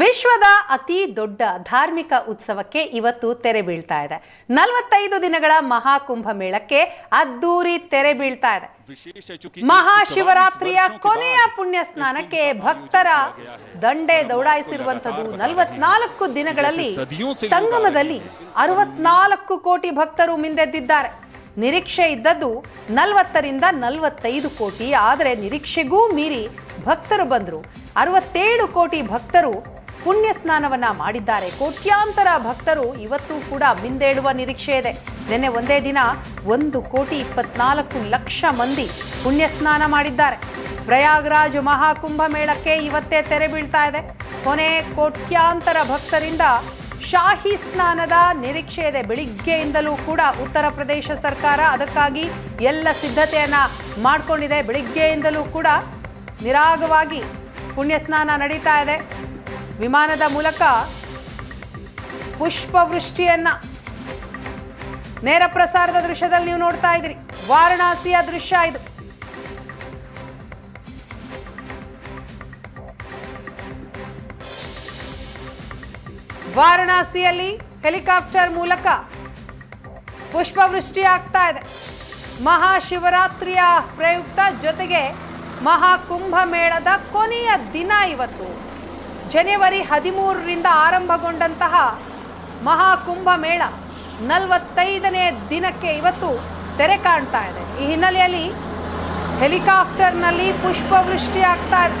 ವಿಶ್ವದ ಅತಿ ದೊಡ್ಡ ಧಾರ್ಮಿಕ ಉತ್ಸವಕ್ಕೆ ಇವತ್ತು ತೆರೆ ಬೀಳ್ತಾ ಇದೆ. ನಲವತ್ತೈದು ದಿನಗಳ ಮಹಾಕುಂಭ ಮೇಳಕ್ಕೆ ಅದ್ದೂರಿ ತೆರೆ ಬೀಳ್ತಾ ಇದೆ. ಮಹಾಶಿವರಾತ್ರಿಯ ಕೊನೆಯ ಪುಣ್ಯ ಸ್ನಾನಕ್ಕೆ ಭಕ್ತರ ದಂಡೆ ದೌಡಾಯಿಸಿರುವಂತದ್ದು ನಲವತ್ನಾಲ್ಕು ದಿನಗಳಲ್ಲಿ ಸಂಗಮದಲ್ಲಿ ಅರವತ್ನಾಲ್ಕು ಕೋಟಿ ಭಕ್ತರು ಮಿಂದೆದ್ದಿದ್ದಾರೆ. ನಿರೀಕ್ಷೆ ಇದ್ದದ್ದು ನಲವತ್ತರಿಂದ ನಲವತ್ತೈದು ಕೋಟಿ ಆದರೆ ನಿರೀಕ್ಷೆಗೂ ಮೀರಿ ಭಕ್ತರು ಬಂದರು. ಅರವತ್ತೇಳು ಕೋಟಿ ಭಕ್ತರು ಪುಣ್ಯ ಸ್ನಾನವನ್ನ ಮಾಡಿದ್ದಾರೆ. ಕೋಟ್ಯಾಂತರ ಭಕ್ತರು ಇವತ್ತು ಕೂಡ ಮಿಂದೇಳುವ ನಿರೀಕ್ಷೆ ಇದೆ. ನಿನ್ನೆ ಒಂದೇ ದಿನ ಒಂದು ಕೋಟಿ ಇಪ್ಪತ್ನಾಲ್ಕು ಲಕ್ಷ ಮಂದಿ ಪುಣ್ಯ ಸ್ನಾನ ಮಾಡಿದ್ದಾರೆ. ಪ್ರಯಾಗ್ರಾಜ್ ಮಹಾಕುಂಭ ಮೇಳಕ್ಕೆ ಇವತ್ತೇ ತೆರೆ ಬೀಳ್ತಾ ಇದೆ. ಕೊನೆ ಕೋಟ್ಯಾಂತರ ಭಕ್ತರಿಂದ ಶಾಹಿ ಸ್ನಾನದ ನಿರೀಕ್ಷೆ ಇದೆ. ಬೆಳಿಗ್ಗೆಯಿಂದಲೂ ಕೂಡ ಉತ್ತರ ಪ್ರದೇಶ ಸರ್ಕಾರ ಅದಕ್ಕಾಗಿ ಎಲ್ಲ ಸಿದ್ಧತೆಯನ್ನ ಮಾಡಿಕೊಂಡಿದೆ. ಬೆಳಿಗ್ಗೆಯಿಂದಲೂ ಕೂಡ ನಿರಾಗವಾಗಿ ಪುಣ್ಯ ಸ್ನಾನ ನಡೀತಾ ಇದೆ. ವಿಮಾನದ ಮೂಲಕ ಪುಷ್ಪವೃಷ್ಟಿಯನ್ನ ನೇರ ಪ್ರಸಾರದ ದೃಶ್ಯದಲ್ಲಿ ನೀವು ನೋಡ್ತಾ ಇದ್ದೀರಿ. ವಾರಣಾಸಿಯ ದೃಶ್ಯ ಇದು. ವಾರಣಾಸಿಯಲ್ಲಿ ಹೆಲಿಕಾಪ್ಟರ್ ಮೂಲಕ ಪುಷ್ಪವೃಷ್ಟಿ ಆಗ್ತಾ ಇದೆ. ಮಹಾಶಿವರಾತ್ರಿಯ ಪ್ರಯುಕ್ತ ಜೊತೆಗೆ ಮಹಾಕುಂಭ ಮೇಳದ ಕೊನೆಯ ದಿನ ಇವತ್ತು. ಜನವರಿ ಹದಿಮೂರರಿಂದ ಆರಂಭಗೊಂಡಂತಹ ಮಹಾಕುಂಭ ಮೇಳ ನಲವತ್ತೈದನೇ ದಿನಕ್ಕೆ ಇವತ್ತು ತೆರೆ ಕಾಣ್ತಾ ಇದೆ. ಈ ಹಿನ್ನೆಲೆಯಲ್ಲಿ ಹೆಲಿಕಾಪ್ಟರ್ನಲ್ಲಿ ಪುಷ್ಪವೃಷ್ಟಿ ಆಗ್ತಾ ಇದೆ.